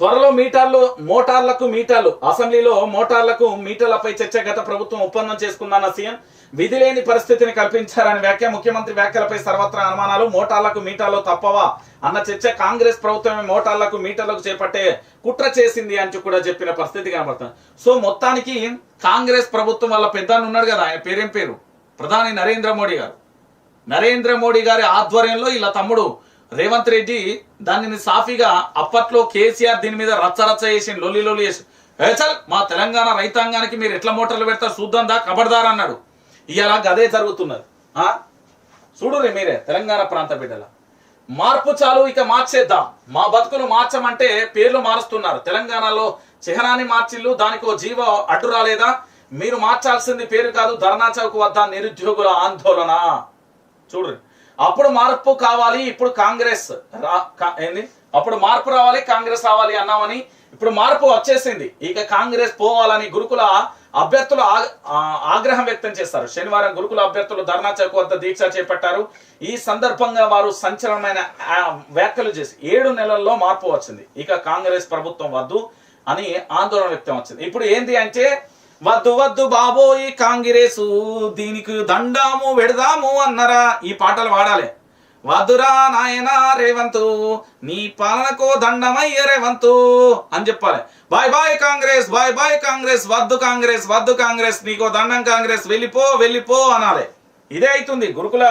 త్వరలో మీటర్లు మోటార్లకు మీటర్లు అసెంబ్లీలో మోటార్లకు మీటర్లపై చర్చ గత ప్రభుత్వం ఒప్పందం చేసుకుందన్న సీఎం విధి లేని పరిస్థితిని కల్పించారని వ్యాఖ్య ముఖ్యమంత్రి వ్యాఖ్యలపై సర్వత్రా అనుమానాలు. మోటార్లకు మీటర్లు తప్పవా అన్న చర్చ కాంగ్రెస్ ప్రభుత్వమే మోటార్లకు మీటర్లకు చేపట్టే కుట్ర చేసింది అని కూడా చెప్పిన పరిస్థితి కనబడుతుంది. సో మొత్తానికి కాంగ్రెస్ ప్రభుత్వం వల్ల పెద్ద ఉన్నాడు కదా ఆయన పేరేం పేరు? ప్రధాని నరేంద్ర మోడీ గారు. నరేంద్ర మోడీ గారి ఆధ్వర్యంలో ఇలా తమ్ముడు రేవంత్ రెడ్డి దానిని సాఫీగా అప్పట్లో కేసీఆర్ దీని మీద రచ్చరచ్చ చేసి లొల్లి లొల్లి చేసి "ఏ మా తెలంగాణ రైతాంగానికి మీరు ఎట్లా మోటార్లు పెడతారు? చూద్దాం దా కబడ్దార్ అన్నాడు. ఇలా గదే జరుగుతున్నది. చూడురే మీరే తెలంగాణ ప్రాంత బిడ్డల. మార్పు చాలు ఇక మార్చేద్దాం. మా బతుకులు మార్చమంటే పేర్లు మారుస్తున్నారు. తెలంగాణలో చిహ్నాన్ని మార్చిల్లు దానికి ఓ జీవ అడ్డు రాలేదా? మీరు మార్చాల్సింది పేరు కాదు ధర్నా చౌక్ వద్ద నిరుద్యోగుల ఆందోళన. చూడండి అప్పుడు మార్పు కావాలి ఇప్పుడు కాంగ్రెస్ రా ఏంది? అప్పుడు మార్పు రావాలి కాంగ్రెస్ రావాలి అన్నామని ఇప్పుడు మార్పు వచ్చేసింది. ఇక కాంగ్రెస్ పోవాలని గురుకుల అభ్యర్థులు ఆగ్రహం వ్యక్తం చేస్తారు. శనివారం గురుకుల అభ్యర్థులు ధర్నా చౌక్ వద్ద దీక్ష చేపట్టారు. ఈ సందర్భంగా వారు సంచలనమైన వ్యాఖ్యలు చేసి ఏడు నెలల్లో మార్పు వచ్చింది. ఇక కాంగ్రెస్ ప్రభుత్వం వద్దు అని ఆందోళన వ్యక్తం వచ్చింది. ఇప్పుడు ఏంది అంటే వద్దు వద్దు బాబోయ్ కాంగ్రెసు దీనికి దండాము వెడదాము అన్నరా? ఈ పాటలు వాడాలి. వద్దురా నాయనా రేవంతు నీ పాలనకో దండమయ్య రేవంతు అని చెప్పాలి. Bye bye Congress bye bye Congress వద్దు కాంగ్రెస్ వద్దు కాంగ్రెస్ నీకో దండం కాంగ్రెస్ వెళ్ళిపో వెళ్ళిపో అనాలి. ఇదే అవుతుంది. గురుకుల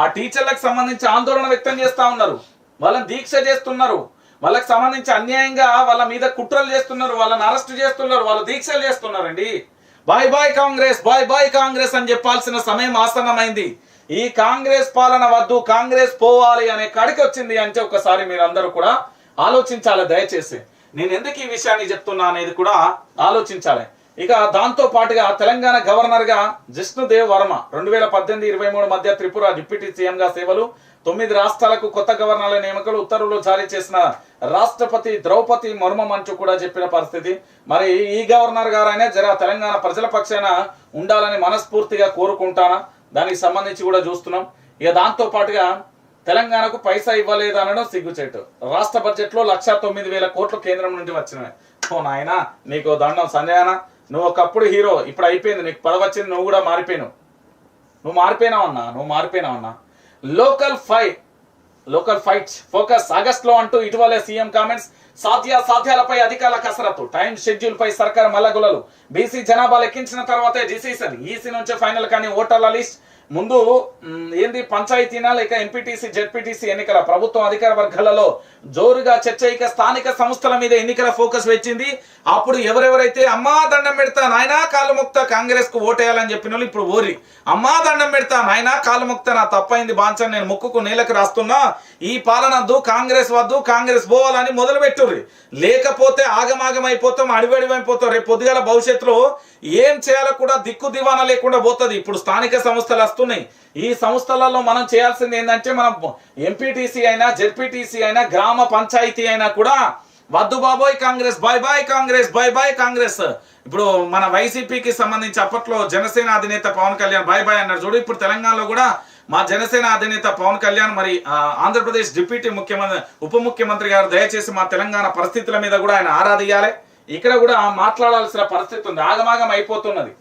ఆ టీచర్లకు సంబంధించి ఆందోళన వ్యక్తం చేస్తా ఉన్నారు. వాళ్ళని దీక్ష చేస్తున్నారు. వాళ్ళకి సంబంధించి అన్యాయంగా వాళ్ళ మీద కుట్రలు చేస్తున్నారు వాళ్ళని అరెస్ట్ చేస్తున్నారు వాళ్ళు దీక్షలు చేస్తున్నారండి. Bye bye Congress bye bye Congress అని చెప్పాల్సిన సమయం ఆసన్నమైంది. ఈ కాంగ్రెస్ పాలన వద్దు కాంగ్రెస్ పోవాలి అనే కడికి వచ్చింది అంటే ఒకసారి మీరు అందరూ కూడా ఆలోచించాలి దయచేసి. నేను ఎందుకు ఈ విషయాన్ని చెప్తున్నా అనేది కూడా ఆలోచించాలి. ఇక దాంతో పాటుగా తెలంగాణ గవర్నర్గా జిష్ణుదేవ్ వర్మ రెండు వేల పద్దెనిమిది ఇరవై మూడు మధ్య త్రిపుర డిప్యూటీ సీఎం గా సేవలు తొమ్మిది రాష్ట్రాలకు కొత్త గవర్నర్ల నియామకాలు ఉత్తర్వులు జారీ చేసిన రాష్ట్రపతి ద్రౌపది ముర్మం అంటూ కూడా చెప్పిన పరిస్థితి. మరి ఈ గవర్నర్ గారైనా జర తెలంగాణ ప్రజల పక్షాన ఉండాలని మనస్ఫూర్తిగా కోరుకుంటానా? దానికి సంబంధించి కూడా చూస్తున్నాం. ఇక దాంతో పాటుగా తెలంగాణకు పైసా ఇవ్వలేదు అనడం సిగ్గుచేటు. రాష్ట్ర బడ్జెట్లో లక్ష తొమ్మిది వేల కోట్లు కేంద్రం నుండి వచ్చినవి. ఓ నాయనా నీకు దండం సంజయన? నువ్వు ఒకప్పుడు హీరో ఇప్పుడు అయిపోయింది. నీకు పదవచ్చింది నువ్వు కూడా మారిపోయినావు. నువ్వు మారిపోయినావు అన్నా నువ్వు మారిపోయినావు అన్నా local fight local fights focus ఆగస్ట్లో అంటూ ఇటీవలే సీఎం కామెంట్స్ సాధ్య సాధ్యాలపై అధికారుల కసరత్తు. టైం షెడ్యూల్ పై సర్కార్ మల్లగులలు. బీసీ జనాభా లెక్కించిన తర్వాతే డిసిషన్. ఈసీ నుంచి ఫైనల్ కానీ ఓటర్ల లిస్ట్. ముందు ఏంది పంచాయతీనా లేక ఎంపీటీసీ జెడ్పీటీసీ ఎన్నికల ప్రభుత్వం అధికార వర్గాలలో జోరుగా చర్చ ఇక స్థానిక సంస్థల మీద ఎన్నికల ఫోకస్ వచ్చింది. అప్పుడు ఎవరెవరైతే అమ్మా దండం పెడతా నాయనా కాలు ముక్త కాంగ్రెస్కు ఓటేయాలని చెప్పిన వాళ్ళు ఇప్పుడు ఓరి అమ్మా దండం పెడతా నాయనా కాలు ముక్త నా తప్పైంది బాంచని నేను ముక్కుకు నేలకు రాస్తున్నా. ఈ పాలన వద్దు కాంగ్రెస్ వద్దు కాంగ్రెస్ పోవాలని మొదలు పెట్టుర్రి లేకపోతే ఆగమాగమైపోతాం అడివడివైపోతాం. రేపు పొద్దుగాల భవిష్యత్తులో ఏం చేయాలో కూడా దిక్కు దివానా లేకుండా పోతుంది. ఇప్పుడు స్థానిక సంస్థలు వస్తున్నాయి. ఈ సంస్థలలో మనం చేయాల్సింది ఏంటంటే మనం ఎంపీటీసీ అయినా జెడ్పీటీసీ అయినా గ్రామ పంచాయతీ అయినా కూడా వద్దు బాబోయ్ Congress bye bye Congress bye bye Congress. ఇప్పుడు మన వైసీపీకి సంబంధించి అప్పట్లో జనసేన అధినేత పవన్ కళ్యాణ్ బాయ్ బాయ్ అన్నారు చూడు ఇప్పుడు తెలంగాణలో కూడా మా జనసేన అధినేత పవన్ కళ్యాణ్ మరి ఆంధ్రప్రదేశ్ డిప్యూటీ ముఖ్యమంత్రి ఉప ముఖ్యమంత్రి గారు దయచేసి మా తెలంగాణ పరిస్థితుల మీద కూడా ఆయన ఆరాధియాలి ఇక్కడ కూడా మాట్లాడాల్సిన పరిస్థితి ఉంది. ఆగమాగం అయిపోతున్నది.